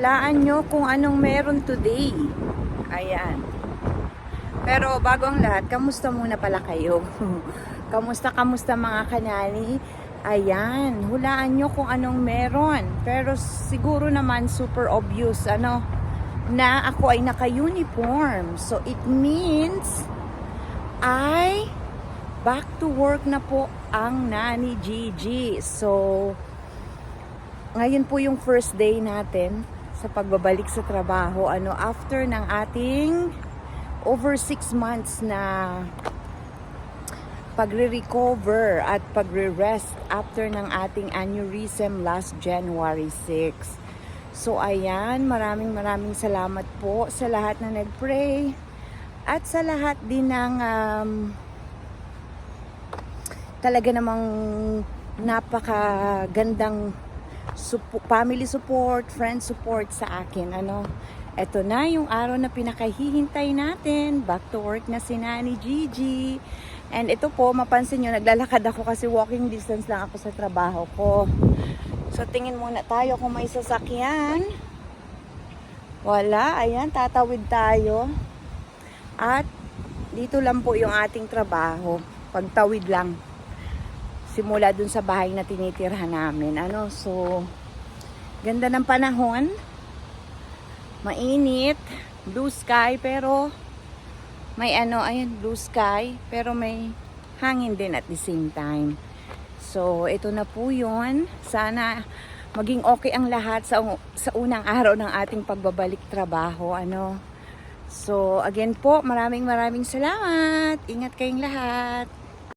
Hulaan nyo kung anong meron today. Ayan. Pero bago ang lahat, kamusta muna pala kayo? kamusta, kamusta mga kanani? Ayan, hulaan nyo kung anong meron. Pero siguro naman super obvious, ano, na ako ay naka-uniform. So it means, ay back to work na po ang Nani Gigi. So, ngayon po yung first day natin sa pagbabalik sa trabaho. Ano, after ng ating over six months na pagre-recover at pagre-rest after ng ating aneurysm last January 6. So ayan, maraming maraming salamat po sa lahat na nag-pray at sa lahat din ng um, talaga namang napakagandang supo- family support, friend support sa akin. Ano, eto na yung araw na pinakahihintay natin. Back to work na si Nani Gigi. And ito po, mapansin nyo, naglalakad ako kasi walking distance lang ako sa trabaho ko. So, tingin muna tayo kung may sasakyan. Wala, ayan, tatawid tayo. At dito lang po yung ating trabaho. Pagtawid lang. Simula dun sa bahay na tinitirhan namin. Ano, so, ganda ng panahon. Mainit. Blue sky, pero may ano, ayun, blue sky, pero may hangin din at the same time. So, ito na po yun. Sana maging okay ang lahat sa, sa unang araw ng ating pagbabalik trabaho. Ano? So, again po, maraming maraming salamat. Ingat kayong lahat.